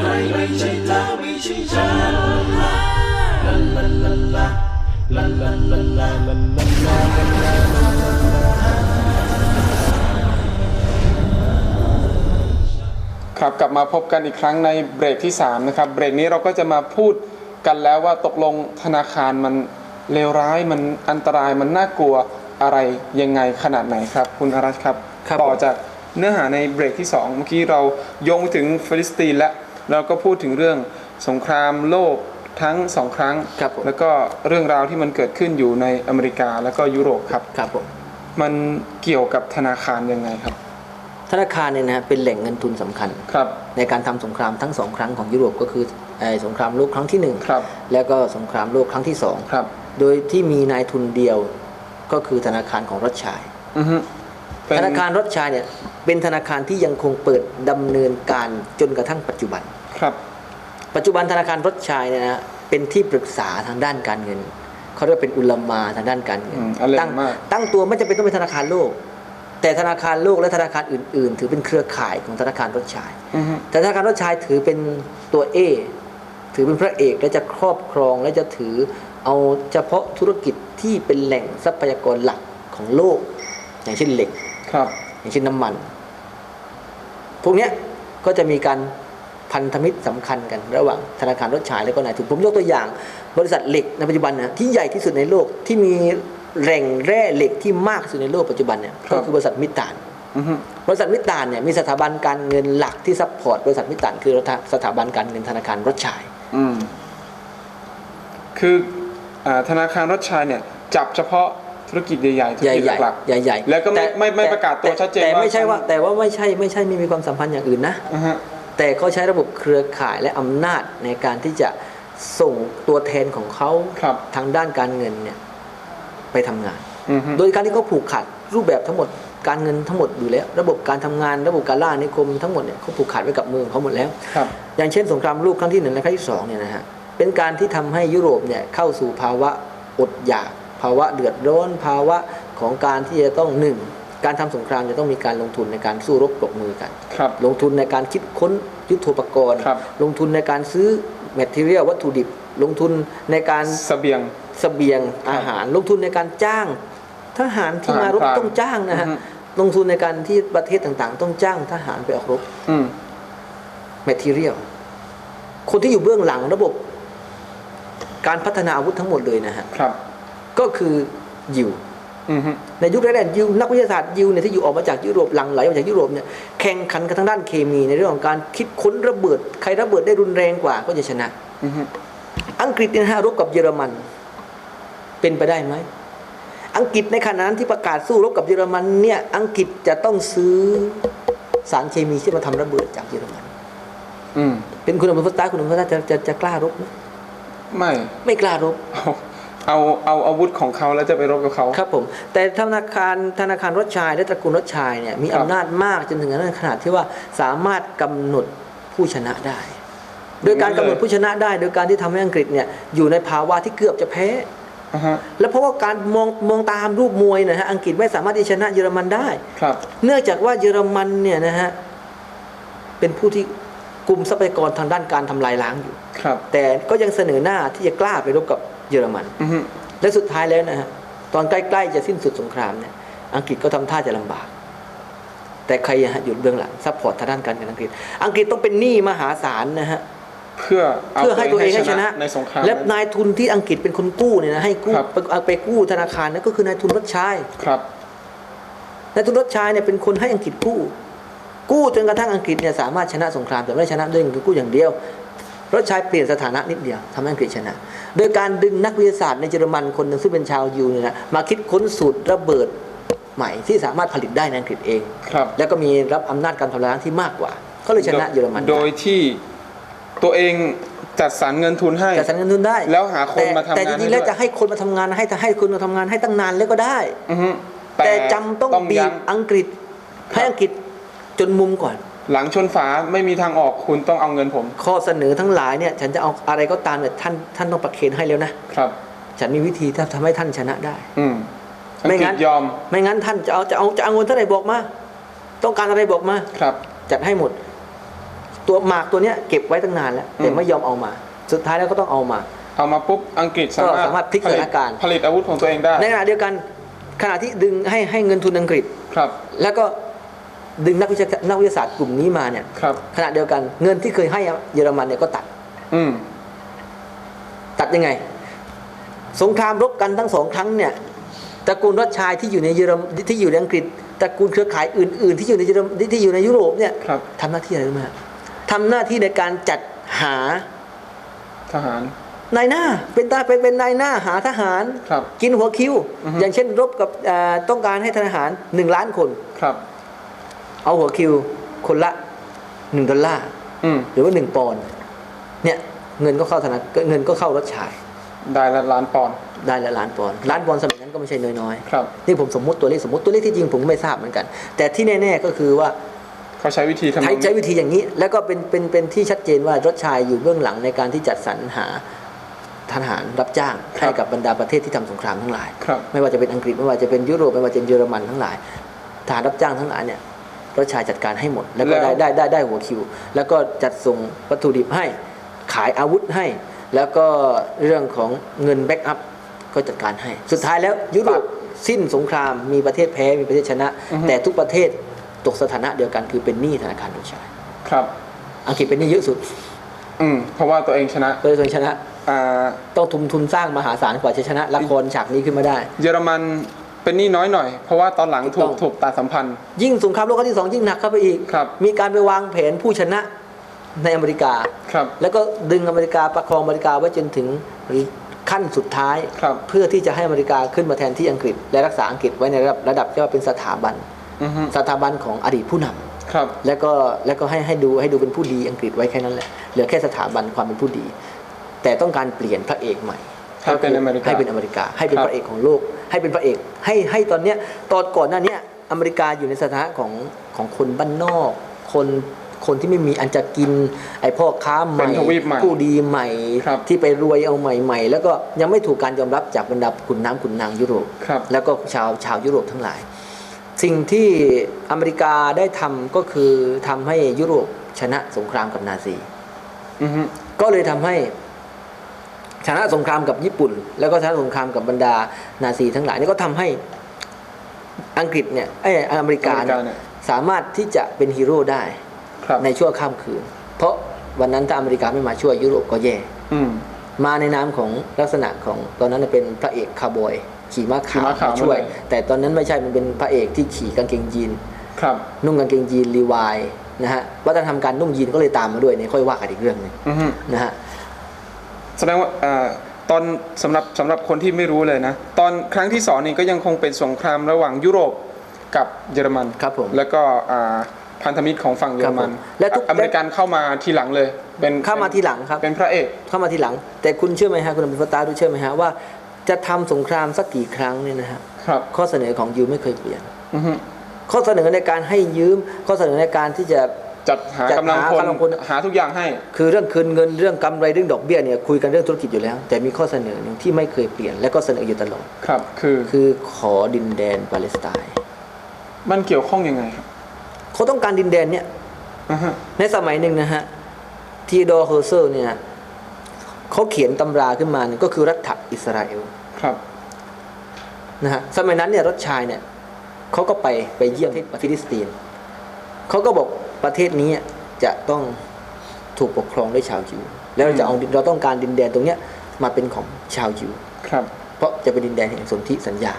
ไม่ไม่ใช่เธอไม่ใช่ฉันลาลาลาลาลาลาลาลาลาลาครับกลับมาพบกันอีกครั้งในเบรกที่3นะครับเบรกนี้เราก็จะมาพูดกันแล้วว่าตกลงธนาคารมันเลวร้ายมันอันตรายมันน่ากลัวอะไรยังไงขนาดไหนครับ คุณอารัชครับครับต่อผมจากเนื้อหาในเบรกที่ 2 เมื่อกี้เราโยงไปถึงฟิลิสตีนและ เราก็พูดถึงเรื่องสงครามโลกทั้งสองครั้ง ครับผม แล้วก็เรื่องราวที่มันเกิดขึ้นอยู่ในอเมริกาแล้วก็ยุโรปครับ ครับผม มันเกี่ยวกับธนาคารยังไงครับ ธนาคารเนี่ยนะฮะเป็นแหล่งเงินทุนสำคัญ ครับ ในการทำสงครามทั้งสองครั้งของยุโรปก็คือไอ้สงครามโลกครั้งที่หนึ่งครับ แล้วก็สงครามโลกครั้งที่สองครับ โดยที่มีนายทุนเดียวก็คือธนาคารของรัชชัย อือฮึเป็น ธนาคารรัชชัยเนี่ยเป็นธนาคารที่ยังคงเปิดดำเนินการจนกระทั่งปัจจุบันครับ ปัจจุบันธนาคารรัชชัยเนี่ยนะเป็นที่ปรึกษาทางด้านการเงินเขาเรียกว่าเป็นอุลามาทางด้านการเงินอืมอลังตั้งมากตั้งตัวไม่จำเป็นต้องเป็นธนาคารโลก แต่ธนาคารโลกและธนาคารอื่น ๆ ถือเป็นเครือข่ายของธนาคารรัชชัยอือฮึแต่ธนาคารรัชชัยถือเป็นตัวเอถือเป็นพระเอกและจะครอบครองและจะถือเอาเฉพาะธุรกิจที่เป็นแหล่งทรัพยากรหลักของโลก อย่างเช่นเหล็ก ครับอย่างเช่นน้ำมัน พวกเนี้ยก็จะมีการพันธมิตรสำคัญกันระหว่างธนาคารรถฉายและก็นายทุนผมยกตัวอย่าง บริษัทเหล็กในปัจจุบันนะที่ใหญ่ที่สุดในโลกที่มีแหล่งแร่เหล็กที่มากที่สุดในโลกปัจจุบันเนี่ยครัก็บคือบริษัทมิตรานอือฮึบริษัทมิตรานเนี่ยมีสถาบันการเงินหลักที่ซัพพอร์ตบริษัทมิตรานคือสถาบันการเงินธนาคารรถฉายอืมคืออ่าธนาคารรถชัยเนี่ยจับเฉพาะ ธุรกิจใหญ่ๆธุรใหญ่กิจใหญ่หลักใหญ่ใหญ่แล้วก็ไม่ไม่ไม่ประกาศตัวชัดเจนแต่ว่าไม่ใช่ว่า แต่ว่าไม่ใช่ไม่ใช่ไม่มีความสัมพันธ์อย่างอื่นนะอือฮะแต่เขาใช้ระบบเครือข่ายและอำนาจในการที่จะส่งตัวแทนของเขาครับทางด้านการเงินเนี่ยไปทำงานอือฮึโดยการที่เขาผูกขาดรูปแบบทั้งหมดการเงินทั้งหมดอยู่แล้ว ระบบการทำงานระบบการล่านิคมทั้งหมดเนี่ยเขาผูกขาดไว้กับมือของเขาหมดแล้วครับอย่างเช่นสงครามโลกครั้งที่หนึ่งและครั้งที่สองเนี่ยนะฮะเป็นการที่ทำให้ยุโรปเนี่ยเข้าสู่ภาวะอดอยาก ภาวะเดือดร้อนภาวะของการที่จะต้องหนึ่งการทำสงครามจะต้องมีการลงทุนในการสู้รบปรบมือกันครับลงทุนในการคิดค้นยุทโธปกรณ์ครับลงทุนในการซื้อแมทเทียลวัตถุดิบ ลงทุนในการเสบียงเสบียงอาหาร ลงทุนในการจ้าง ทหารที่ทหารมารบพรานต้องจ้างนะฮะอือฮึลงทุนในการที่ประเทศต่างๆ ต้องจ้างทหารไปออกรบอืมแมทเทียลคนที่อยู่เบื้องหลังระบบ การพัฒนาอาวุธทั้งหมดเลยนะฮะครับ ก็คือยิวอือฮึในยุคแรกๆยิวนักวิทยาศาสตร์ยิวเนี่ยที่อยู่ออกมาจากยุโรปหลังไหลมาจากยุโรปเนี่ยแข่งขันกันทางด้านเคมีในเรื่องของการคิดค้นระเบิด ใครระเบิดได้รุนแรงกว่าก็จะชนะอือฮึอังกฤษเนี่ยนะฮะรบกับเยอรมัน เป็นไปได้ไหมอังกฤษในขณะนั้นที่ประกาศสู้รบกับเยอรมันเนี่ยอังกฤษจะต้องซื้อสารเคมีที่มาทำระเบิดจากเยอรมันอืมเป็นคุณอนุพัฒน์คุณอนุพัฒน์จะจะจะกล้ารบไหมไม่ไม่กล้ารบ เอาเอาเอาอาวุธของเขาแล้วจะไปรบกับเขาครับผมแต่ธนาคารธนาคารรถชาย และตระกูลรถชายเนี่ยมีครับอำนาจมากจนถึงขนาดที่ว่าสามารถกำหนดผู้ชนะได้ โดยการกำหนดผู้ชนะได้ โดยการที่ทำให้อังกฤษเนี่ยอยู่ในภาวะที่เกือบจะแพ้อ่าฮะแล้วเพราะว่าการมองมองตามรูปมวยนะฮะอังกฤษไม่สามารถที่จะชนะเยอรมันได้ครับ เนื่องจากว่าเยอรมันเนี่ยนะฮะเป็นผู้ที่กลุ่มทรัพยากรทางด้านการทำลายล้างอยู่ครับ แต่ก็ยังเสนอหน้าที่จะกล้าไปรบกับ เยอรมันอือฮึและสุดท้ายแล้วนะฮะตอนใกล้ๆจะสิ้นสุดสงครามเนี่ยอังกฤษก็ทำท่าจะลำบาก แต่ใครอะฮะอยู่เบื้องหลังซัพพอร์ตทางด้านการเงินอังกฤษ อังกฤษต้องเป็นหนี้มหาศาลนะฮะเพื่อาเพื่อให้ตัวเองให้ชนะในสงครามและนั้นนายทุนที่อังกฤษเป็นคนกู้เนี่ยนะให้กู้ครับไปเอาไปกู้ธนาคารนั่นก็คือนายทุนรถชายครับนายทุนรถชายเนี่ยเป็นคนให้อังกฤษกู้กู้จนกระทั่งอังกฤษเนี่ยสามารถชนะสงครามแต่ไม่ได้ชนะด้วยเงินกู้อย่างเดียว รถชายเปลี่ยนสถานะนิดเดียวทำให้อังกฤษชนะ โดยการดึงนักวิทยาศาสตร์ในเยอรมันคนหนึ่งซึ่งเป็นชาวยิวเนี่ยนะมาคิดค้นสูตรระเบิดใหม่ที่สามารถผลิตได้ในอังกฤษเอง ครับ แล้วก็มีรับอำนาจการทำลายล้างที่มากกว่า ก็เลยชนะเยอรมันโดยที่ตัวเองจัดสรรเงินทุนให้จะสรรเงินทุนได้ แล้วหาคนแต่มาทำงานแต่จริงๆแล้วให้ด้วยจะให้คนมาทำงานให้ให้คนมาทำงานให้ตั้งนานแล้วก็ได้ อือฮึแต่จำต้องบียั้บอังกฤษให้อังกฤษจนมุมก่อน หลังชนฝาไม่มีทางออกคุณต้องเอาเงินผม ข้อเสนอทั้งหลายเนี่ยฉันจะเอาอะไรก็ตามเนี่ยท่านท่านต้องประเคนให้แล้วนะครับ ฉันมีวิธีที่ทำให้ท่านชนะได้ อืมอังไม่กฤงั้ษนยอม ไม่งั้นท่านจะเอาจะเอาจะเอาเงินเท่าไหร่บอกมาต้องการอะไรบอกมาครับ จัดให้หมด ตัวหมากตัวเนี้ยเก็บไว้ตั้งนานแล้วแต่อืมไม่ยอมเอามา สุดท้ายแล้วก็ต้องเอามา เอามาปุ๊บอังกฤษสามารถก็สามารถพลิกสถานการณ์ผลิตอาวุธของตัวเองได้ ในขณะเดียวกันขณะที่ดึงให้ให้เงินทุนอังกฤษครับ แล้วก็ ดึงนักวิชานักวิทยาศาสตร์กลุ่มนี้มาเนี่ยครับขณะเดียวกันเงินที่เคยให้เยอรมันเนี่ยก็ตัด อืมตัดยังไง สงครามรบกันทั้งสองครั้งเนี่ยตระกูลรัชชายที่อยู่ในเยอรมที่อยู่ในอังกฤษตระกูลเครือข่ายอื่น ๆ ที่อยู่ในเยอรมที่อยู่ในยุโรปเนี่ยครับทำหน้าที่อะไรรู้ไหมฮะทำหน้าที่ในการจัดหาทหารนายหน้าเป็นตาเป็นเป็นนายหน้าหาทหารครับกินหัวคิวอือฮึอย่างเช่นรบกับเอ่อต้องการให้ทหารหนึ่งล้านคนครับ เอาหัวคิวคนละหนึ่งดอลลาร์อืมหรือว่าหนึ่งปอนด์เนี่ยเงินก็เข้าธนาเงินก็เข้ารถชาย ได้ละล้านปอนด์ได้ละล้านปอนด์ล้านปอนด์สมัยนั้นก็ไม่ใช่น้อยครับๆนี่ผมสมมติตัวเลขสมมติตัวเลขที่จริงผมก็ไม่ทราบเหมือนกัน แต่ที่แน่ ๆก็คือว่าเขาใช้วิธีทำนใช้องใช้นี้วิธีอย่างนี้ แล้วก็เป็นเป็นเป็นที่ชัดเจนว่ารถชายอยู่เบื้องหลังในการที่จัดสรรหาทหารรับจ้างให้กับบรรดาประเทศที่ทำสงครามทั้งหลายครับไม่ว่าจะเป็นอังกฤษไม่ว่าจะเป็นยุโรปไม่ว่าจะเป็นเยอรมันทั้งหลายทหารรับจ้างทั้งหลายเนี่ย รถชายจัดการให้หมด แล้วก็แล้วได้ได้ได้ได้หัวคิว แล้วก็จัดส่งวัตถุดิบให้ขายอาวุธให้ แล้วก็เรื่องของเงินแบ็กอัพก็จัดการให้ สุดท้ายแล้วยุโรปสิ้นสงครามมีประเทศแพ้มีประเทศชนะ แต่ทุกประเทศตกสถานะเดียวกันคือเป็นหนี้ธนาคารรถชายครับอังกฤษเป็นหนี้เยอะสุด อืมเพราะว่าตัวเองชนะโดยส่วนชนะอ่าต้องทุนทุนสร้างมหาศาลกว่าจะชนะละครฉากนี้ขึ้นมาได้ เยอรมัน เป็นหนี้น้อยหน่อย เพราะว่าตอนหลังถูถูกกต้องถูกตัดสัมพันธ์ ยิ่งสงครามโลกครั้งที่สองยิ่งหนักเข้าไปอีกครับมีการไปวางแผนผู้ชนะในอเมริกาครับแล้วก็ดึงอเมริกาประคองอเมริกาไว้จนถึงขั้นสุดท้ายครับเพื่อที่จะให้อเมริกาขึ้นมาแทนที่อังกฤษ และรักษาอังกฤษไว้ในระดับระดับที่ว่าเป็นสถาบันอือฮึสถาบันของอดีตผู้นำครับ แล้วก็แล้วก็ให้ให้ดูให้ดูเป็นผู้ดีอังกฤษไว้แค่นั้นแหละเหลือแค่สถาบันความเป็นผู้ดี แต่ต้องการเปลี่ยนพระเอกใหม่ ให้เป็นอเมริกาให้เป็นอเมริกา ให้เป็นครับพระเอกของโลก ให้เป็นพระเอก ให้ให้ตอนเนี้ยตอนก่อนหน้าเนี้ยอเมริกาอยู่ในสถานะของของคนบ้านนอก คนคนที่ไม่มีอันจะกิน ไอ้พ่อค้าใหม่เป็นทวีปใหม่ผู้ดีใหม่ครับที่ไปรวยเอาใหม่ ๆ แล้วก็ยังไม่ถูกการยอมรับจากบรรดาขุนน้ำขุนนางยุโรปครับแล้วก็ชาวชาวยุโรปทั้งหลาย สิ่งที่อเมริกาได้ทำก็คือทำให้ยุโรปชนะสงครามกับนาซีอือฮึก็เลยทำให้ ชนะสงครามกับญี่ปุ่น แล้วก็ชนะสงครามกับบรรดานาซีทั้งหลายนี่ก็ทำให้อังกฤษเนี่ยไอยอเมริกาอเมริเนี่กายเนี่ยสามารถที่จะเป็นฮีโร่ได้ครับในชั่วข้ามคืน เพราะวันนั้นถ้าอเมริกาไม่มาช่วยยุโรปก็แย่อืมมาในนามของลักษณะของตอนนั้นเป็นพระเอกคาร์บอยขี่ม้าขี่ขาวม้าขาวมาช่วยมาเลยแต่ตอนนั้นไม่ใช่มันเป็นพระเอกที่ขี่กางเกงยีนครับ นุ่งกางเกงยีนรีวายนะฮะวัฒนธรรมการนุ่งยีนก็เลยตามมาด้วยเนี่ยค่อยว่ากันอีกเรื่องหนึงอือฮึนะฮะ แสดงว่าอ่าตอนสำหรับสำหรับคนที่ไม่รู้เลยนะ ตอนครั้งที่สองนี่ก็ยังคงเป็นสงครามระหว่างยุโรปกับเยอรมันครับผมแล้วก็อ่าพันธมิตรของฝั่งเยอรมันครับผมและทุกอเมริกันเข้ามาทีหลังเลย เป็นเข้ามาทีหลังครับเป็นพระเอกเข้ามาทีหลัง แต่คุณเชื่อไหมฮะคุณอภิฟตาดูเชื่อไหมฮะว่าจะทำสงครามสักกี่ครั้งเนี่ยนะฮะครับข้อเสนอของยูไม่เคยเปลี่ยนอือฮึข้อเสนอในการให้ยืมข้อเสนอในการที่จะ จัดหาจัดกำลังหาพลกำลังพล หาทุกอย่างให้ คือเรื่องคืนเงินเรื่องกำไรเรื่องดอกเบี้ยเนี่ยคุยกันเรื่องธุรกิจอยู่แล้ว แต่มีข้อเสนอหนึ่งที่ไม่เคยเปลี่ยนและก็เสนออยู่ตลอด ครับ คือคือขอดินแดนปาเลสไตน์มันเกี่ยวข้องยังไงครับเขาต้องการดินแดนเนี่ยอือฮึในสมัยหนึ่งนะฮะทีโดเฮอร์เซลเนี่ยเขาเขียนตำราขึ้นมาเนี่ยก็คือรัฐอิสราเอลครับนะฮะสมัยนั้นเนี่ยรถชายเนี่ยเขาก็ไปไปเยี่ยมที่ฟิลิสตีนเขาก็บอก ประเทศนี้จะต้องถูกปกครองด้วยชาวยิว แล้วเราจะเอาเราต้องการดินแดนตรงเนี้ยมาเป็นของชาวยิวครับ เพราะจะเป็นดินแดนแห่งสนธิสัญญา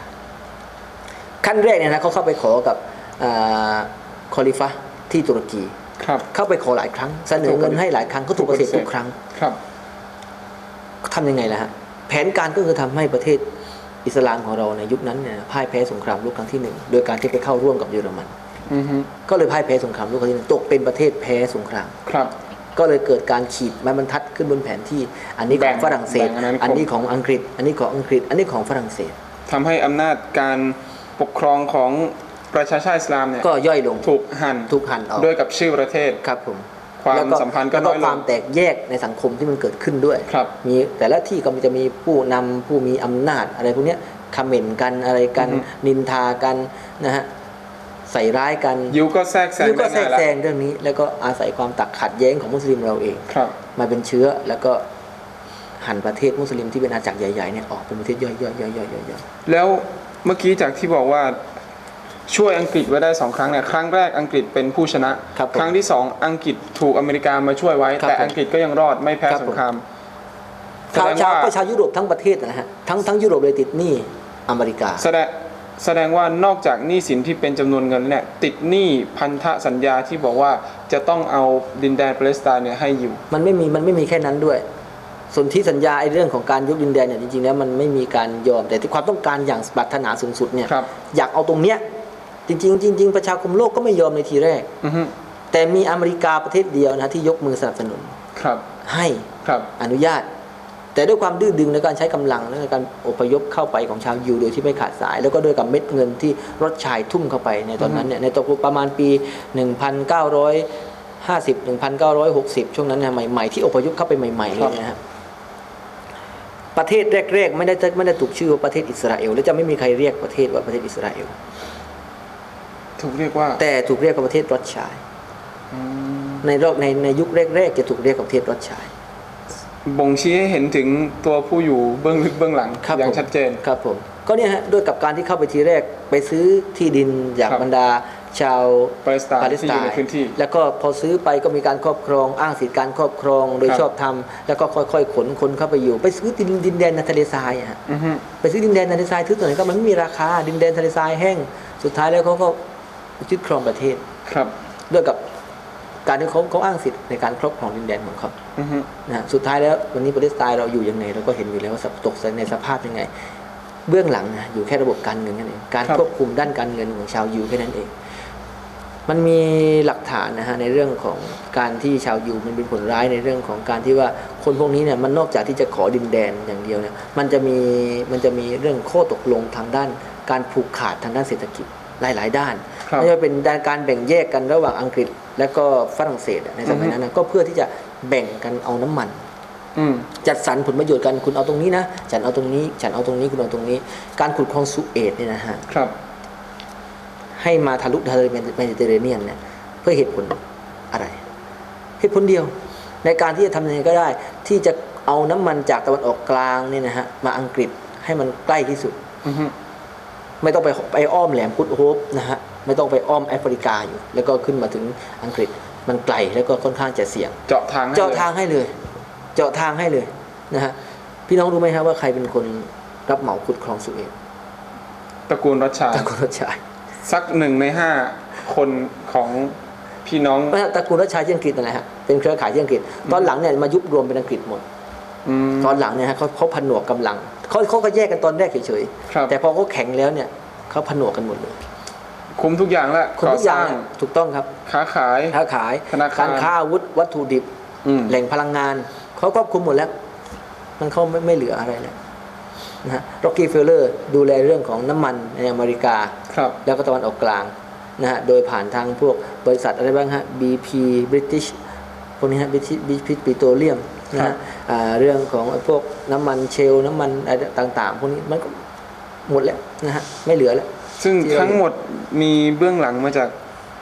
ขั้นแรกเนี่ยนะเขาเข้าไปขอกับอาคอลิฟะที่ตุรกีครับ เข้าไปขอหลายครั้ง เสนอเงินให้หลายครั้งก็ถูกปฏิเสธทุกครั้งครับทำยังไงล่ะฮะแผนการก็คือทำให้ประเทศอิสลามของเราในยุคนั้นเนี่ยพ่ายแพ้สงครามโลกครั้งที่หนึ่งโดยการที่ไปเข้าร่วมกับเยอรมันอือฮึ ก็เลยพ่ายแพ้สงครามโลกครั้งที่หนึ่งตกเป็นประเทศแพ้สงครามครับ ก็เลยเกิดการขีดไม้บรรทัดขึ้นบนแผนที่ อันนี้ขแบ่องงฝรั่งเศสแบ่งอันนั้นอันนี้ของอังกฤษ อันนี้ของอังกฤษ อันนี้ของฝรั่งเศสทำให้อำนาจการปกครองของประชาชาติอิสลามเนี่ยก็ย่อยลงถูกหั่นถูกหั่นออกด้วยกับชื่อประเทศครับผมความแล้วก็สัมพันธ์ก็แล้วน้อยลงความแตกแยกในสังคมที่มันเกิดขึ้นด้วยครับมีแต่ละที่ก็มันจะมีผู้นำผู้มีอำนาจอะไรพวกเนี้ยคอมเมนต์กันอะไรกันอือฮึนินทากันนะฮะ ใส่ร้ายกันยิวก็แทรกแซงยิวก็แทรกแซงได้เรื่องนี้ แล้วก็อาศัยความตักขัดแย้งของมุสลิมเราเองครับมาเป็นเชื้อแล้วก็หันประเทศมุสลิมที่เป็นอาณาจักรใหญ่ๆเนี่ยออกเป็นประเทศย่อยๆย่อยๆย่อยๆย่อยแล้วเมื่อกี้จากที่บอกว่าช่วยอังกฤษไว้ได้สองครั้งเนี่ยครั้งแรกอังกฤษเป็นผู้ชนะ ครับผมครั้งที่สองอังกฤษถูกอเมริกามาช่วยไว้ครับแต่ผมอังกฤษก็ยังรอดไม่แพ้ครับสผมงครามๆแสชาวดงชาวว่าก็ชาวยุโรปทั้งประเทศนะฮะทั้งทั้งยุโรปเลยติดหนี้อเมริกาแสดง แสดงว่านอกจากหนี้สินที่เป็นจำนวนเงินเนี่ยติดหนี้พันธสัญญาที่บอกว่าจะต้องเอาดินแดนปาเลสไตน์เนี่ยให้อยู่ มันไม่มีมันไม่มีแค่นั้นด้วยส่วนที่สัญญาไอ้เรื่องของการยกดินแดนเนี่ยจริงๆแล้วมันไม่มีการยอมแต่ที่ความต้องการอย่างปรารถนาสูงสุดเนี่ยครับอยากเอาตรงเนี้ยจริงๆจริงๆประชาคมโลกก็ไม่ยอมในทีแรกอือฮึแต่มีอเมริกาประเทศเดียวนะที่ยกมือสนับสนุนครับ ให้ครับอนุญาต แต่ด้วยความดื้อดึงในการใช้กำลังและในการอพยพเข้าไปของชาวยิวโดยที่ไม่ขาดสาย แล้วก็ด้วยกับเม็ดเงินที่รถชายทุ่มเข้าไปในตอนนั้นเนี่ยในตกประมาณปี 1950 1960 ช่วงนั้นเนี่ยใหม่ๆที่อพยพเข้าไปใหม่ๆเลยนะฮะประเทศแรกๆไม่ได้ไม่ได้ถูกชื่อว่าประเทศอิสราเอลและจะไม่มีใครเรียกประเทศว่าประเทศอิสราเอลถูกเรียกว่า แต่ถูกเรียกว่าประเทศรถชายอืมในรอบในในยุคแรกๆจะถูกเรียกว่าประเทศรถชาย บ่งชี้ให้เห็นถึงตัวผู้อยู่เบื้องลึกเบื้องหลังครับอย่างผม ชัดเจน ครับผมก็เนี่ยฮะด้วยกับการที่เข้าไปทีแรกไปซื้อที่ดินจากครับบรรดา ชาวปาเลสไตน์ปาเลสที่ไตอยู่ในน์พื้นที่แล้วก็พอซื้อไปก็มีการครอบครองอ้างสิทธิการครอบครองโดยครับ ชอบธรรมแล้วก็ค่อยๆขนคนเข้าไปอยู่ ไปซื้อดินดินแดนในทะเลทรายอะฮะอือฮึไปซื้อดินแดนในทะเลทรายซื้อตัวไหนก็มันไม่มีราคาดินแดนทะเลทรายแห้ง สุดท้ายแล้วเขาก็ยึดครองประเทศ ครับ ด้วยกับ การที่เขาเขาอ้างสิทธิ์ในการครอบครองดินแดนของเขาอือฮึนะฮะสุดท้ายแล้ววันนี้ประเทศไทยเราอยู่ยังไงเราก็เห็นอยู่แล้วว่าตกในสภาพยังไง เบื้องหลังนะอยู่แค่ระบบการเงินนั่นเองการควบคุมด้านการเงินของชาวยูแค่นั้นเอง มันมีหลักฐานนะฮะในเรื่องของการที่ชาวยูมันเป็นผลร้ายในเรื่องของการที่ว่าคนพวกนี้เนี่ยมันนอกจากที่จะขอดินแดนอย่างเดียวเนี่ยมันจะมีมันจะมีเรื่องข้อตกลงทางด้าน การผูกขาดทางด้านเศรษฐกิจหลาย ๆ ด้านครับไม่ว่าเป็นด้านการแบ่งแยกกันระหว่างอังกฤษ และก็ฝรั่งเศสอะในสมัยนั้นนะก็เพื่อที่จะแบ่งกันเอาน้ำมันอืมจัดสรรผลประโยชน์กันคุณเอาตรงนี้นะฉันเอาตรงนี้ฉันเอาตรงนี้คุณเอาตรงนี้ การขุดคลองสุเอตเนี่ยนะฮะครับ ให้มาทะลุทะเลเมดิเตอร์เรเนียนเนี่ยเพื่อเหตุผลอะไร เหตุผลเดียว ในการที่จะทำยังไงก็ได้ ที่จะเอาน้ำมันจากตะวันออกกลางเนี่ยนะฮะมาอังกฤษให้มันใกล้ที่สุดอือฮึไม่ต้องไปไปอ้อมแหลมกุดโฮปนะฮะ ไม่ต้องไปอ้อมแอฟริกาอยู่ แล้วก็ขึ้นมาถึงอังกฤษมันไกลแล้วก็ค่อนข้างจะเสี่ยง เจาะทางให้เจาะลยทางให้เลย เจาะทางให้เลยนะฮะพี่น้องรู้ไหมครับว่าใครเป็นคนรับเหมาขุดคลองสุเอตตระกูลรัชชาตระกูลรัชชายสักหนึ่งในห้าคนของพี่น้องไม่ใช่ตระกูลรัชชายที่อังกฤษนั่นแหละฮะเป็นเครือข่ายที่อังกฤษ ตอนหลังเนี่ยมายุบรวมเป็นอังกฤษหมดอืมตอนหลังเนี่ยฮะเขาเขาผนวกกำลังเขาเขาก็แยกกันตอนแรกเฉยครับๆแต่พอเขาแข็งแล้วเนี่ยเขาผนวกกันหมดเลย คุมทุกอย่างแล้วคนทุกอย่างก่สร้เนี่ยถูกต้องครับ ค้าขายค้าขายธนาคารการค้าอาวุธวัตถุดิบอืมแหล่งพลังงานเขาครอบคลุมหมดแล้ว มันเขาไม่ไม่เหลืออะไรแล้วนะฮะร็อกกี้เฟลเลอร์ดูแลเรื่องของน้ำมันในอเมริกาครับแล้วก็ตะวันออกกลางนะฮะโดยผ่านทางพวกบริษัทอะไรบ้างฮะ BP British พวกนี้ฮะ British British Petroleum นะครัฮะบอ่าเรื่องของพวกน้ำมันเชล น้ำมันอะไรต่าง ๆ พวกนี้มันก็หมดแล้วนะฮะไม่เหลือแล้ว ซึ่งที่เราทั้งหมดมีเบื้องหลังมาจาก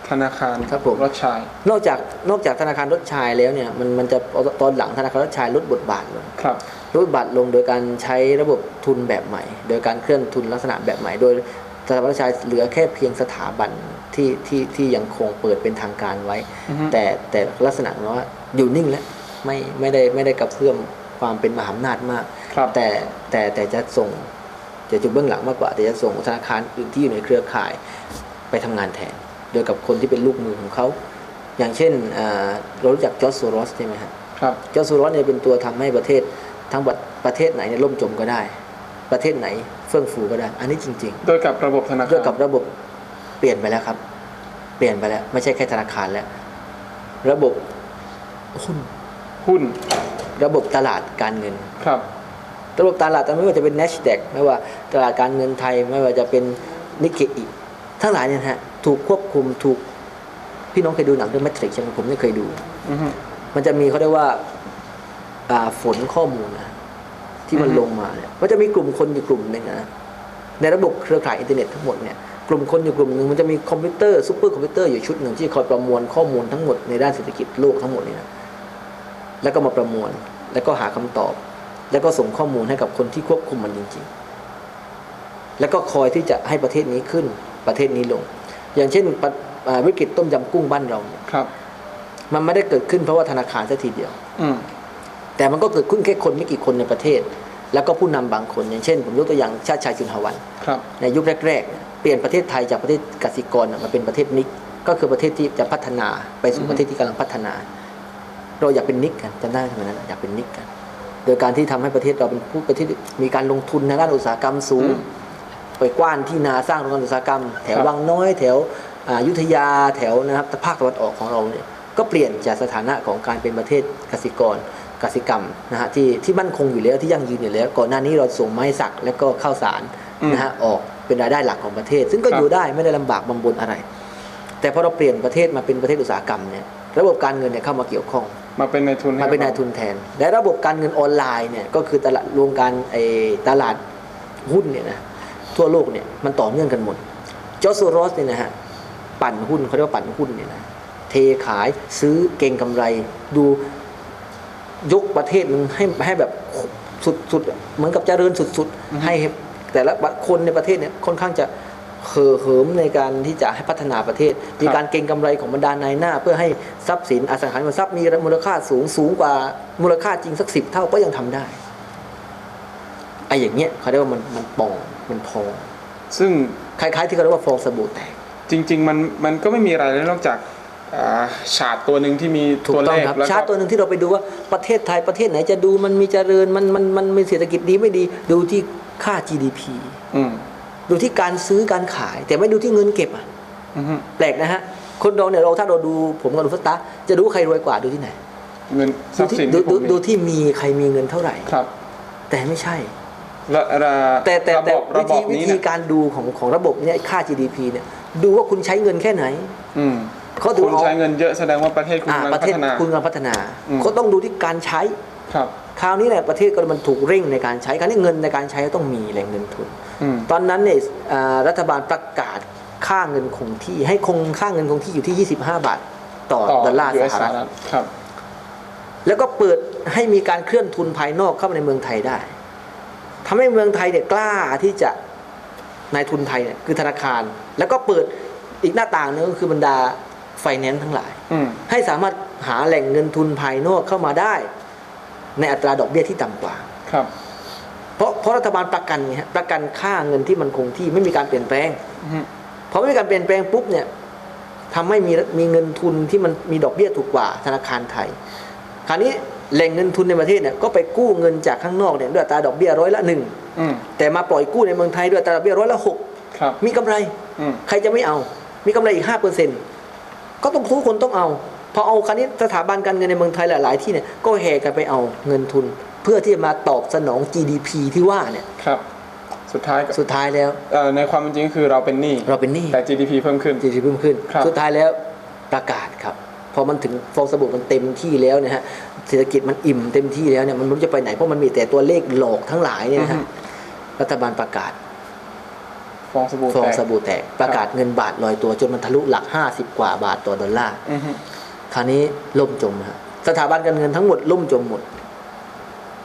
ธนาคารครับผมรัชชัยนอกจากนอกจากธนาคารรถชายแล้วเนี่ยมันมันจะตอนหลังธนาคารรถชายลดบทบาทลงครับลดบทบาทลงโดยการใช้ระบบทุนแบบใหม่ โดยการเคลื่อนทุนลักษณะแบบใหม่ โดยสถาบันรถชายเหลือแค่เพียงสถาบันที่ที่ที่ยังคงเปิดเป็นทางการไว้อือฮึแต่แต่ลักษณะว่าอยู่นิ่งแล้วไม่ไม่ได้ไม่ได้กระเพื่อมความเป็นมหาอำนาจมากครับแต่แต่แต่จะส่ง จะจุดเบื้องหลังมากกว่าแต่จะส่งธนาคารอื่นที่อยู่ในเครือข่ายไปทำงานแทน โดยกับคนที่เป็นลูกมือของเขาอย่างเช่นอ่าเรารู้จักจอร์จโซรอสใช่ไหมฮะครับจอร์จโซรอสเนี่ยเป็นตัวทำให้ประเทศทั้งประประเทศไหนเนี่ยล่มจมก็ได้ ประเทศไหนเฟื่องฟูก็ได้ อันนี้จริงโดยกับระบบธนาๆคารด้วยกับระบบเปลี่ยนไปแล้วครับ เปลี่ยนไปแล้วไม่ใช่แค่ธนาคารแล้ว ระบบหุ้นหุ้น ระบบตลาดการเงินครับ ระบบตลาดไม่ว่าจะเป็น NASDAQ ไม่ว่าตลาดการเงินไทยไม่ว่าจะเป็นนิกเกอิทั้งหลายเนี่ยนะฮะถูกควบคุมถูกพี่น้องเคยดูหนังเรื่องแมทริกใช่ไหมผมไม่เคยดูอือฮึมันจะมีเขาเรียกว่าอ่าฝนข้อมูลนะที่มันอือฮึลงมาเนี่ยมันจะมีกลุ่มคนอยู่กลุ่มหนึ่งนะในระบบเครือข่ายอินเทอร์เน็ตทั้งหมดเนี่ยกลุ่มคนอยู่กลุ่มหนึ่งมันจะมีคอมพิวเตอร์ซูเปอร์คอมพิวเตอร์อยู่ชุดหนึ่งที่คอยประมวลข้อมูลทั้งหมดในด้านเศรษฐกิจโลกทั้งหมดนี่นะแล้วก็มาประมวลแล้วก็หาคำตอบ แล้วก็ส่งข้อมูลให้กับคนที่ควบคุมมันจริง ๆ แล้วก็คอยที่จะให้ประเทศนี้ขึ้นประเทศนี้ลง อย่างเช่นปะอ่าวิกฤตต้มยำกุ้งบ้านเราเนี่ยครับ มันไม่ได้เกิดขึ้นเพราะว่าธนาคารสักทีเดียว อืมแต่มันก็เกิดขึ้นแค่คนไม่กี่คนในประเทศ แล้วก็ผู้นำบางคน อย่างเช่น ผมยกตัวอย่างชาติชายชุนหวันครับในยุคแรกๆเนี่ยเปลี่ยนประเทศไทยจากประเทศกสิกรน่ะมาเป็นประเทศนิกก็คือประเทศที่จะพัฒนาไปสู่ประเทศที่กำลังพัฒนา เราอยากเป็นนิกกันจำได้ไหมนั้นอยากเป็นนิกกัน โดยการที่ทำให้ประเทศเราเป็นผู้ประเทศที่มีการลงทุนในด้านอุตสาหกรรมสูงอืมไปกว้านที่นาสร้างโรงงานอุตสาหกรรม แถวครับวังน้อย แถวอ่าอยุธยาแถวนะครับภาคตะวันออกของเราเนี่ยก็เปลี่ยนจากสถานะของการเป็นประเทศกสิกรกสิกรรมนะฮะที่ที่มั่นคงอยู่แล้วที่ยั่งยืนอยู่แล้ว ก่อนหน้านี้เราส่งไม้สักและก็ข้าวสารอืมนะฮะออกเป็นรายได้หลักของประเทศ ซึ่งก็ครับอยู่ได้ไม่ได้ลำบากบำบนอะไร แต่พอเราเปลี่ยนประเทศมาเป็นประเทศอุตสาหกรรมเนี่ยระบบการเงินเนี่ยเข้ามาเกี่ยวข้อง มาเป็นนายทุนให้มาเป็นนายทุนแทน และระบบการเงินออนไลน์เนี่ยก็คือตลาดรวมการไอ้ตลาดหุ้นเนี่ยนะทั่วโลกเนี่ยมันต่อเนื่องกันหมดจอร์จโซรอสเนี่ยนะฮะปั่นหุ้นเขาเรียกว่าปั่นหุ้นเนี่ยนะเทขายซื้อเก่งกำไร ดูยกประเทศหนึงให้ให้แบบสุดๆเหมือนกับเจริญสุดๆ ให้แต่ละคนในประเทศเนี่ยค่อนข้างจะ เห่อเหิมในการที่จะให้พัฒนาประเทศ มีการเก็งกำไรของบรรดานายหน้า เพื่อให้ทรัพย์สินอสังหาริมทรัพย์มีมูลค่าสูงสูงกว่ามูลค่าจริงสักสิบเท่าก็ยังทำได้ไอ้อย่างเงี้ยเขาเรียกว่ามันมันปองมันพอง ซึ่งคล้ายๆ ที่เขาเรียกว่าฟองสบู่แตกจริง ๆ มันมันก็ไม่มีอะไรเลยนอกจากอ่าฉาดตัวหนึ่งที่มีถูกตัวต้เลองขครับแล้วชาติก็ตัวหนึ่งที่เราไปดูว่าประเทศไทยประเทศไหนจะดูมันมีเจริญมันมันมันมีเศรษฐกิจดีไม่ดีดูที่ค่า GDP อืม ดูที่การซื้อการขาย แต่ไม่ดูที่เงินเก็บอะอือฮึแปลกนะฮะ คนเราเนี่ยเราถ้าเราดูผมกับดูสตาร์จะดูใครรวยกว่าดูที่ไหน เงินทดูรัพย์ที่สินดูที่ผดูมดูมีที่มีใครมีเงินเท่าไหร่ครับ แต่ไม่ใช่และระแต่แต่ระแต่บบวิระบธีบวินี้ธีเนี่ยการดูของของระบบเนี่ยค่า GDP เนี่ยดูว่าคุณใช้เงินแค่ไหน อืมเขาดูคุณเอาใช้เงินเยอะแสดงว่าประเทศคุณอ่ากำลังประเทพัศฒนาคุณกำลังพัฒนาอืมเขาต้องดูที่การใช้ครับ คราวนี้แหละประเทศก็มันถูกเร่งในการใช้คราวนี้เงินในการใช้ต้องมีแหล่งเงินทุนอืมตอนนั้นเนี่ยอ่ารัฐบาลประกาศค่าเงินคงที่ ให้คงค่าเงินคงที่อยู่ที่ 25 บาท ต่อต่อดอลลาร์ US สหรัฐครับ แล้วก็เปิดให้มีการเคลื่อนทุนภายนอกเข้ามาในเมืองไทยได้ทำให้เมืองไทยเนี่ยกล้าที่จะนายทุนไทยเนี่ยคือธนาคาร แล้วก็เปิดอีกหน้าต่างหนึงก็คือบรรดาไฟแนนซ์ทั้งหลายอืมให้สามารถหาแหล่งเงินทุนภายนอกเข้ามาได้ ในอัตราดอกเบี้ยที่ต่ำกว่า ครับ เพราะเพราะรัฐบาลประกันไงฮะประกันค่าเงินที่มันคงที่ไม่มีการเปลี่ยนแปลงอือฮึพอไม่มีการเปลี่ยนแปลงปุ๊บเนี่ยทำให้มีมีเงินทุนที่มันมีดอกเบี้ยถูกกว่าธนาคารไทย คราวนี้แหล่งเงินทุนในประเทศเนี่ยก็ไปกู้เงินจากข้างนอกเนี่ยด้วยอัตราดอกเบี้ยร้อยละหนึ่งอืมแต่มาปล่อยกู้ในเมืองไทยด้วยอัตราดอกเบี้ยร้อยละหกครับมีกำไรอืมใครจะไม่เอา มีกำไรอีกห้าเปอร์เซ็นต์ก็ต้องทุกคนต้องเอา พอเอาคราวนี้สถาบันการเงินในเมืองไทยหลาย ๆ ที่เนี่ยก็แห่กันไปเอาเงินทุน เพื่อที่จะมาตอบสนอง GDP ที่ว่าเนี่ยครับสุดท้ายก็สุดท้ายแล้วเอ่อในความเป็นจริงก็คือเราเป็นหนี้เราเป็นหนี้แต่ GDP เพิ่มขึ้น GDP เพิ่มขึ้นครับสุดท้ายแล้วประกาศครับพอมันถึงฟองสบู่มันเต็มที่แล้วเนะฮะเศรษฐกิจมันอิ่มเต็มที่แล้วเนี่ยมันไม่รู้จะไปไหนเพราะมันมีแต่ตัวเลขหลอกทั้งหลายเนี่ยนะฮะรัฐบาลประกาศฟองสบู่ฟองแตกสบู่แตกประกาศเงินบาทลอยตัวจนมันทะลุหลัก 50 กว่าบาทต่อดอลลาร์อือฮึ คราวนี้ล่มจมฮะสถาบันการเงินทั้งหมดล่มจมหมด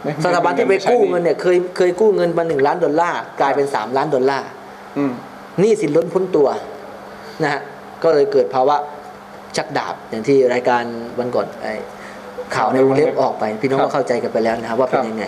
ไม่สถาบันที่ไปม่ใช่กู้เงินเนี่ยเคยเคยกู้เงินมาหนึ่งล้านดอลลาร์กลายเป็นสามล้านดอลลาร์อืมหนี้สินล้นพ้นตัวนะฮะก็เลยเกิดภาวะชักดาบอย่างที่รายการวันก่อนไอ้ข่าวในวงเล็บออกไป พี่น้องครัก็บเข้าใจกันไปแล้วนะครับว่าเป็นครับยังไง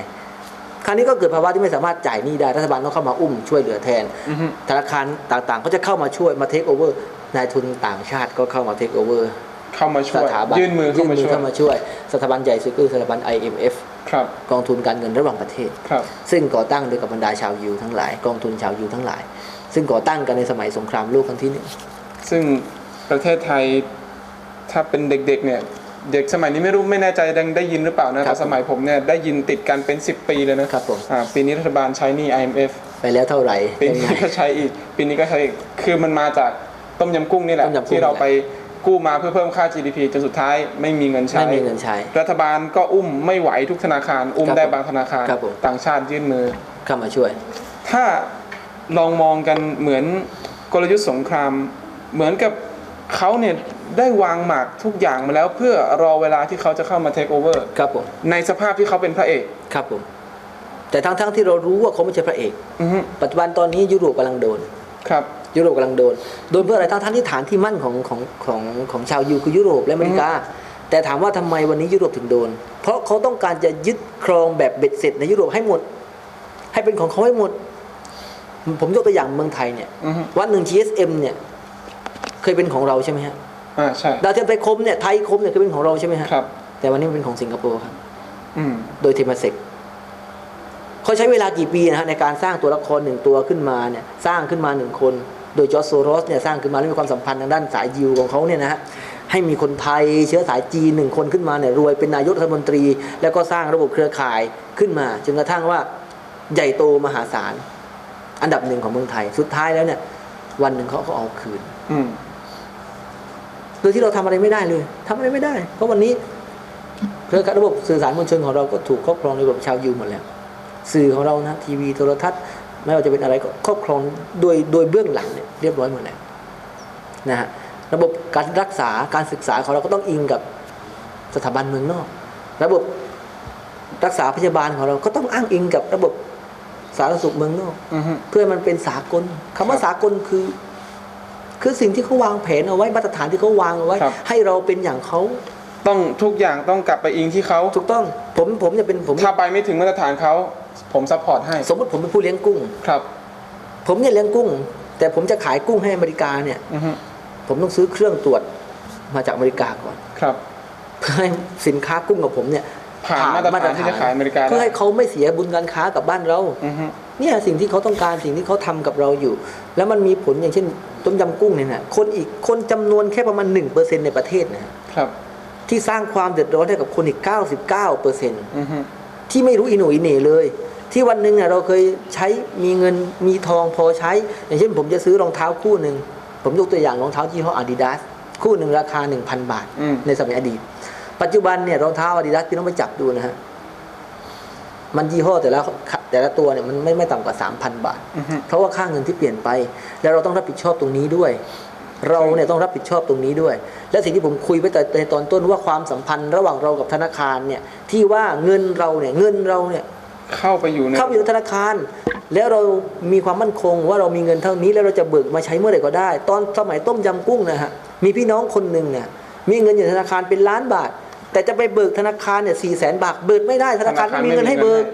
คราวนี้ก็เกิดภาวะที่ไม่สามารถจ่ายหนี้ได้รัฐบาลต้องเข้ามาอุ้มช่วยเหลือแทนอือฮึธนาคารต่างๆ ก็จะเข้ามาช่วยมาเทคโอเวอร์นายทุนต่างชาติก็เข้ามาเทคโอเวอร์ เข้ามาช่สวยถาบันยื่นมือเข้ามาช่วยเข้ามาช่วย สถาบันใหญ่สุดก็คือสถาบัน IMF ครับกองทุนการเงินระหว่างประเทศครับซึ่งก่อตั้งโดยกับบรรดาชาวยิวทั้งหลายกองทุนชาวยิวทั้งหลาย ซึ่งก่อตั้งกันในสมัยสงครามโลกครั้งที่หนึ่งซึ่งประเทศไทยถ้าเป็นเด็กๆเนี่ยเด็กสมัยนี้ไม่รู้ไม่แน่ใจดังได้ยินหรือเปล่านะครัแต่บสมัยผมเนี่ยได้ยินติดกันเป็น 10 ปีเลยนะครับผมอ่าปีนี้รัฐบาลใช้หนี่ IMF ไปแล้วเท่าไหร่ปียังนี้ไงก็ใช้อีกปีนี้ก็ใช้อีกคือมันมาจากต้มยำกุ้งนี่แหละต้มยำกุ้งที่เราไป กู้มาเพื่อเพิ่มค่า GDP จนสุดท้ายไม่มีเงินใช้ ไม่มีเงินใช้ รัฐบาลก็อุ้มไม่ไหวทุกธนาคาร อุ้มครับได้ผมบางธนาคาร ครับผม ต่างชาติยื่นมือ เข้ามาช่วย ถ้าลองมองกันเหมือนกลยุทธ์สงคราม เหมือนกับเขาเนี่ยได้วางหมากทุกอย่างมาแล้วเพื่อรอเวลาที่เขาจะเข้ามาเทคโอเวอร์ครับผม ในสภาพที่เขาเป็นพระเอกครับผม แต่ทั้งทั้งๆที่เรารู้ว่าเขาไม่ใช่พระเอก อือฮึปัจจุบันตอนนี้ยุโรปกำลังโดน ครับ ยุโรปกำลังโดน โดนเพื่ออะไรทั้งทั้งที่ฐานที่มั่นของของของของชาวยูคือยุโรปและอเมริกา แต่ถามว่าทำไมวันนี้ยุโรปถึงโดน เพราะเขาต้องการจะยึดครองแบบเบ็ดเสร็จในยุโรปให้หมด ให้เป็นของเขาให้หมด ผมยกตัวอย่างเมืองไทยเนี่ยอือฮึวันหนึ่ง GSM เนี่ย เคยเป็นของเราใช่ไหมฮะอ่าใช่ดาวเทียมไทยคมเนี่ยไทยคมเนี่ยเคยเป็นของเราใช่ไหมฮะครับแต่วันนี้มันเป็นของสิงคโปร์ครับอืมโดยเทมาเซกเขาใช้เวลากี่ปีนะฮะในการสร้างตัวละครหนึ่งตัวขึ้นมาเนี่ย สร้างขึ้นมาหนึ่งคน โดยจอร์จโซโรสเนี่ยสร้างขึ้นมาแล้วมีความสัมพันธ์ทางด้านสายยิวของเขาเนี่ยนะฮะให้มีคนไทยเชื้อสายจีนหนึ่งคนขึ้นมาเนี่ยรวยเป็นนายกรัฐมนตรี แล้วก็สร้างระบบเครือข่ายขึ้นมาจนกระทั่งว่าใหญ่โตมหาศาลอันดับหนึ่งของเมืองไทย สุดท้ายแล้วเนี่ย วันหนึ่งเขาก็เอาคืนโดยที่เราทำอะไรไม่ได้เลยทำอะไรไม่ได้ เพราะวันนี้เครือข่ายระบบสื่อสารมวลชนของเราก็ถูกครอบครองโดยระบบชาวยูหมดแล้ว สื่อของเรานะทีวีโทรทัศน์ ไม่ว่าจะเป็นอะไรก็ครอบครองโดยโดยเบื้องหลังเนี่ยเรียบร้อยหมดแล้วนะฮะระบบการรักษาการศึกษาของเราก็ต้องอิงกับสถาบันเมืองนอก ระบบรักษาพยาบาลของเราก็ต้องอ้างอิงกับระบบสาธารณสุขเมืองนอกอือฮึเพื่อให้มันเป็นสากลคำว่าครับสากลคือ คือสิ่งที่เขาวางแผนเอาไว้มาตรฐานที่เขาวางเอาไว้ครับให้เราเป็นอย่างเขาต้องทุกอย่างต้องกลับไปอิงที่เขาถูกต้อง ผมผมจะเป็นผมถ้าไปไม่ถึงมาตรฐานเขาผมซัพพอร์ตให้ สมมติผมเป็นผู้เลี้ยงกุ้ง ครับ ผมเนี่ยเลี้ยงกุ้ง แต่ผมจะขายกุ้งให้อเมริกาเนี่ยอือฮึผมต้องซื้อเครื่องตรวจมาจากอเมริกาก่อน ครับ เพื่อให้สินค้ากุ้งกับผมเนี่ยผ่านมาตรฐานที่จะขายอเมริกาได้เพื่อให้เขาไม่เสียบุญการค้ากับบ้านเราอือฮึเนี่ยสิ่งที่เขาต้องการสิ่งที่เขาทำกับเราอยู่ แล้วมันมีผลอย่างเช่นต้มยำกุ้งเนี่ยนะคนอีกคนจำนวนแค่ประมาณ1%ในประเทศนะฮะครับ ที่สร้างความเดือดร้อนให้กับคนอีก 99%อือฮึที่ไม่รู้อิโหนอิเหน่เลย ที่วันหนึ่งเนี่ยเราเคยใช้มีเงินมีทองพอใช้ อย่างเช่นผมจะซื้อรองเท้าคู่หนึ่ง ผมยกตัวอย่างรองเท้ายี่ห้อ Adidas คู่หนึ่งราคา 1,000 บาทอืมในสมัยอดีต ปัจจุบันเนี่ยรองเท้า Adidas พี่ต้องไปจับดูนะฮะมันยี่ห้อแต่ละแต่ละตัวเนี่ยมันไม่ไม่ต่ำกว่า 3,000 บาทอือฮึเพราะว่าค่าเงินที่เปลี่ยนไป แล้วเราต้องรับผิดชอบตรงนี้ด้วย เราเนี่ยต้องรับผิดชอบตรงนี้ด้วย และสิ่งที่ผมคุยไปแต่ในตอนต้นว่าความสัมพันธ์ระหว่างเรากับธนาคารเนี่ยที่ว่าเงินเราเนี่ยเงินเราเนี่ยเข้าไปอยู่ในเข้าไปอยู่ในธนาคาร แล้วเรามีความมั่นคงว่าเรามีเงินเท่านี้แล้วเราจะเบิกมาใช้เมื่อไหร่ก็ได้ ตอนสมัยต้มยำกุ้งนะฮะมีพี่น้องคนหนึ่งเนี่ยมีเงินอยู่ในธนาคารเป็นล้านบาท แต่จะไปเบิกธนาคารเนี่ยสี่แสนบาทเบิกไม่ได้ธนาคารไม่มีเงินให้เบิก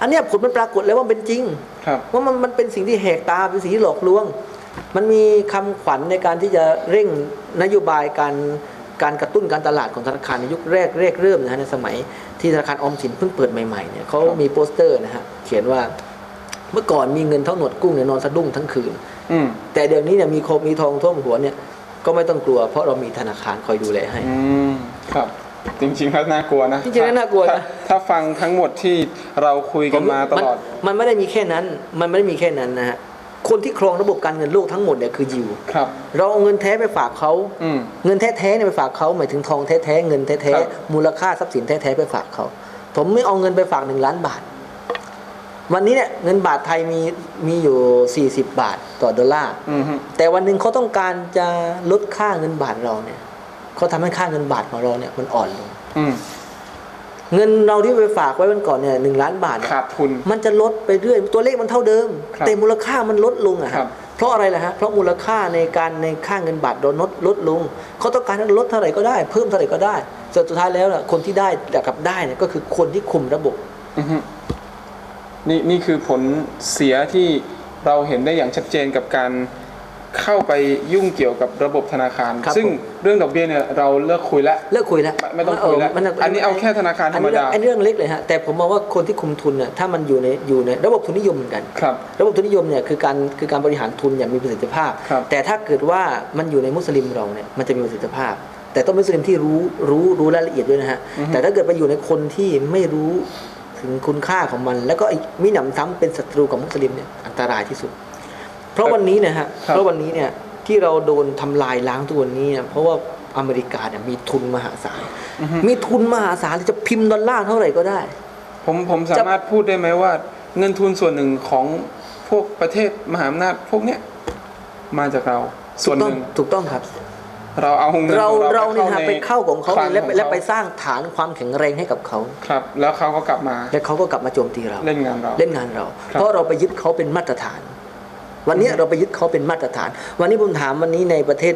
อันเนี้ยผลมันปรากฏแล้วว่ามันเป็นจริงครับว่ามันมันเป็นสิ่งที่แหกตาเป็นสิ่งที่หลอกลวง มันมีคำขวัญในการที่จะเร่งนโยบายการการกระตุ้นการตลาดของธนาคารในยุคแรกแรกเริ่มนะฮะในสมัยที่ธนาคารออมสินเพิ่งเปิดใหม่ๆเนี่ยเขาครับมีโปสเตอร์นะฮะเขียนว่าเมื่อก่อนมีเงินเท่าหนวดกุ้งเนี่ยนอนสะดุ้งทั้งคืนอืมแต่เดี๋ยวนี้เนี่ยมีโคมมีทองท่วมหัวเนี่ยก็ไม่ต้องกลัว เพราะเรามีธนาคารคอยดูแลให้อืมครับจริงๆแล้วน่ากลัวนะจริงๆแล้วน่ากลัวนะถ้ถ้าฟังทั้งหมดที่เราคุยกันมาตลอดนมันไม่ได้มีแค่นั้น มันไม่ได้มีแค่นั้นนะฮะ คนที่ครองระบบการเงินโลกทั้งหมดเนี่ยคือยิวครับ เราเอาเงินแท้ไปฝากเขาอืมเงินแท้ๆเนี่ยไปฝากเขาหมายถึงทองแท้ๆเงินแท้ครับๆมูลค่าทรัพย์สินแท้ๆไปฝากเขา ผมไม่เอาเงินไปฝากหนึ่งล้านบาท วันนี้เนี่ยเงินบาทไทยมีมีอยู่ 40 บาทต่อดอลลาร์อืมฮึแต่วันหนึ่งเขาต้องการจะลดค่าเงินบาทเราเนี่ยเขาทำให้ค่าเงินบาทของเราเนี่ยมันอ่อนลงอืม เงินเราที่ไปฝากไว้วันก่อนเนี่ยหนึ่งล้านบาทเนี่ยขาดทุนมันจะลดไปเรื่อยตัวเลขมันเท่าเดิมครับแต่มูลค่ามันลดลงอะครัฮะบเพราะอะไรล่ะฮะเพราะมูลค่าในการในค่าเงินบาทโดนลดลดลงเขาต้องการให้ลดเท่าไหร่ก็ได้ เพิ่มเท่าไหร่ก็ได้แต่สุดท้ายแล้วน่ะคนที่ได้แต่กลับได้เนี่ยก็คือคนที่คุมระบบอือฮึนี่นี่คือผลเสียที่เราเห็นได้อย่างชัดเจนกับการ เข้าไปยุ่งเกี่ยวกับระบบธนาคาร ครับซึ่งผม เรื่องดอกเบี้ยเนี่ยเราเลิกคุยแล้ว เลิกคุยแล้วไม่ไม่ต้องคุยแล้วมัอันนี้เอาแค่ธนาคารธรรมดา อันนี้เรื่องเล็กเลยฮะแต่ผมมองว่าคนที่คุมทุนเนี่ยถ้ามันอยู่ในอยู่ในระบบทุนนิยมเหมือนกัน ครับ ระบบทุนนิยมเนี่ยคือการคือการบริหารทุนอย่างมีประสิทธิภาพ ครับแต่ถ้าเกิดว่ามันอยู่ในมุสลิมเราเนี่ยมันจะมีประสิทธิภาพ แต่ต้องเป็นมุสลิมที่รู้รู้รู้รายละเอียดด้วยนะฮะอือฮึ แต่ถ้าเกิดไปอยู่ในคนที่ไม่รู้ถึงคุณค่าของมัน แล้วก็อีกมิหนำซ้ำเป็นศัตรูกับมุสลิมเนี่ยอันตรายที่สุด เพราะวันนี้นะฮะครับเพราะวันนี้เนี่ยที่เราโดนทำลายล้างตัวนี้เนี่ยเพราะว่าอเมริกาเนี่ยมีทุนมหาศาลอือฮึมีทุนมหาศาลจะพิมพ์ดอลลาร์เท่าไหร่ก็ได้ ผมผมสามารถพูดได้ไหมว่า เงินทุนส่วนหนึ่งของพวกประเทศมหาอำนาจพวกเนี้ยมาจากเราส่วนหนึ่งถูกต้องครับ เราเอาเงินเราของเราเนี่ยในนะไปเข้าของเขาคลังและของและไปเขาสร้างฐานความแข็งแรงให้กับเขาครับ แล้วเขาก็กลับมา และเขาก็กลับมาโจมตีเราเล่นงานเราเล่นงานเราครับเพราะเราไปยึดเขาเป็นมาตรฐาน วันนี้เราไปยึดเขาเป็นมาตรฐาน วันนี้ผมถามวันนี้ในประเทศ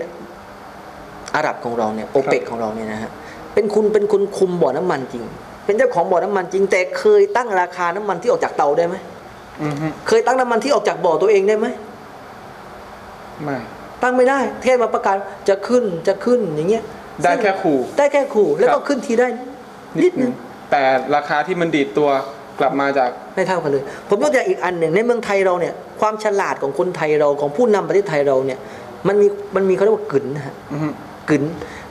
อาหรับของเราเนี่ยโอเปกของเราเนี่ยนะฮะเป็นคุณเป็นคนคุมบ่อน้ำมันจริง เป็นเจ้าของบ่อน้ำมันจริง แต่เคยตั้งราคาน้ำมันที่ออกจากเตาได้ไหมอือฮึเคยตั้งน้ำมันที่ออกจากบ่อตัวเองได้ไหมไม่ตั้งไม่ได้ เทศมาประกาศจะขึ้นจะขึ้นอย่างเงี้ยได้แค่ขู่ ได้แค่ขู่แล้วครัก็บขึ้นทีได้นิดนึงแต่ราคาที่มันดีดตัว กลับมาจากไม่เท่ากันเลย ผมยกตัวอย่างอีกอันหนึ่งในเมืองไทยเราเนี่ยความฉลาดของคนไทยเราของผู้นำประเทศไทยเราเนี่ยมันมีมันมีเขาเรียกว่ากึ๋นนะฮะอือฮึกึ๋น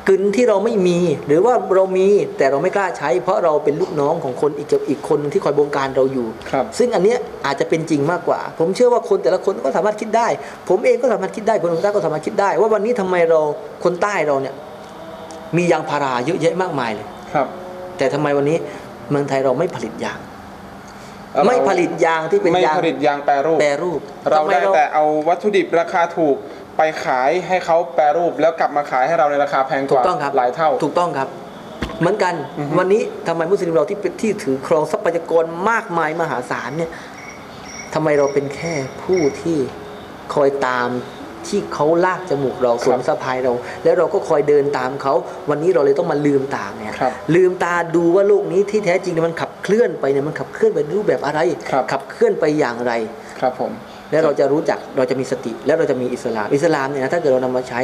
กึ๋นที่เราไม่มี หรือว่าเรามีแต่เราไม่กล้าใช้ เพราะเราเป็นลูกน้องของคนอีกอีกคนที่คอยบงการเราอยู่ครับซึ่งอันเนี้ยอาจจะเป็นจริงมากกว่า ผมเชื่อว่าคนแต่ละคนก็สามารถคิดได้ ผมเองก็สามารถคิดได้คนคนใต้ก็สามารถคิดได้ ว่าวันนี้ทำไมเราคนใต้เราเนี่ยมียางพาราเยอะแยะมากมายเลยครับ แต่ทำไมวันนี้เมืองไทยเราไม่ผลิตยางเรา ไม่ผลิตยางที่เป็นไม่ยางผลิตยางแปรรูป แปรรูปเราทำไมได้แต่เอาวัตถุดิบราคาถูกไปขายให้เขาแปรรูปแล้วกลับมาขายให้เราในราคาแพงกถูกว่าต้องครับหลายเท่า ถูกต้องครับเหมือนกันอือฮึวันนี้ทำไมมุสลิมเราที่เป็นที่ถือครองทรัพยากรมากมายมหาศาลเนี่ยทำไมเราเป็นแค่ผู้ที่คอยตามที่เขาลากจมูกเราสวมสะพายเรา แล้วเราก็คอยเดินตามเขา วันนี้เราเลยต้องมาลืมตาเนี่ยครับลืมตาดูว่าโลกนี้ที่แท้จริงเนี่ยมันขับ เคลื่อนไปเนี่ยมันขับเคลื่อนไปในรูปแบบอะไรครับขับเคลื่อนไปอย่างไร ครับผม แล้วเราจะรู้จักเราจะมีสติ แล้วเราจะมีอิสลาม อิสลามเนี่ยนะถ้าเกิดเรานำมาใช้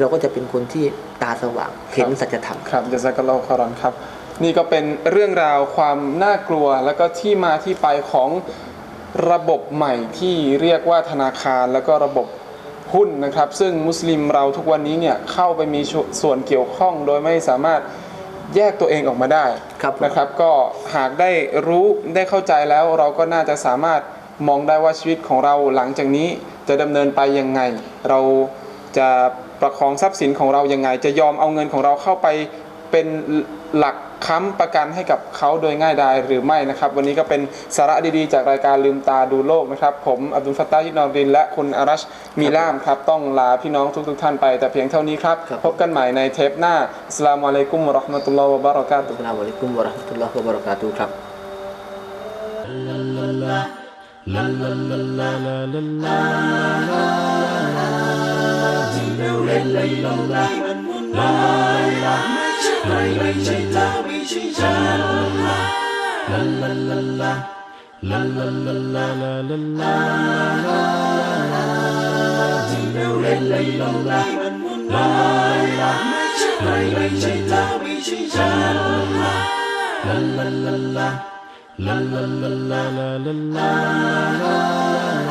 เราก็จะเป็นคนที่ตาสว่างเห็นสัจธรรมครับจะซักกะลอคารอนครับ นี่ก็เป็นเรื่องราวความน่ากลัวแล้วก็ที่มาที่ไปของระบบใหม่ที่เรียกว่าธนาคารแล้วก็ระบบหุ้นนะครับ ซึ่งมุสลิมเราทุกวันนี้เนี่ยเข้าไปมีส่วนเกี่ยวข้องโดยไม่สามารถ แยกตัวเองออกมาได้ครับผมนะครับ ก็หากได้รู้ได้เข้าใจแล้วเราก็น่าจะสามารถมองได้ว่าชีวิตของเราหลังจากนี้จะดำเนินไปยังไง เราจะประคองทรัพย์สินของเรายังไง จะยอมเอาเงินของเราเข้าไปเป็นหลัก ค้ำประกันให้กับเขาโดยง่ายดายหรือไม่นะครับ วันนี้ก็เป็นสาระดีๆ จากรายการลืมตาดูโลกนะครับ ผมอับดุลฟัตตาฮิดนอริน และคุณอารัชมีล่ามครับ ต้องลาพี่น้องทุกๆท่านไป แต่เพียงเท่านี้ครับครับพบกันใหม่ในเทปหน้าอัสสลามุอะลัยกุมวะเราะห์มะตุลลอฮ์วะบะเราะกาตุฮ์อัสสลามุอะลัยกุมวะเราะห์มะตุลลอฮ์วะบะเราะกาตุฮ์ครับ ไม่ใช่เธอไม่ใช่ฉันลาลาลาลาลาลาลาลาลาลาลาลาที่เราเล่นเล่นลงได้มันวุ่นวายไม่ใช่ไม่ใช่เธอไม่ใช่ฉันลาลาลาลาลาลาลาลาลาลา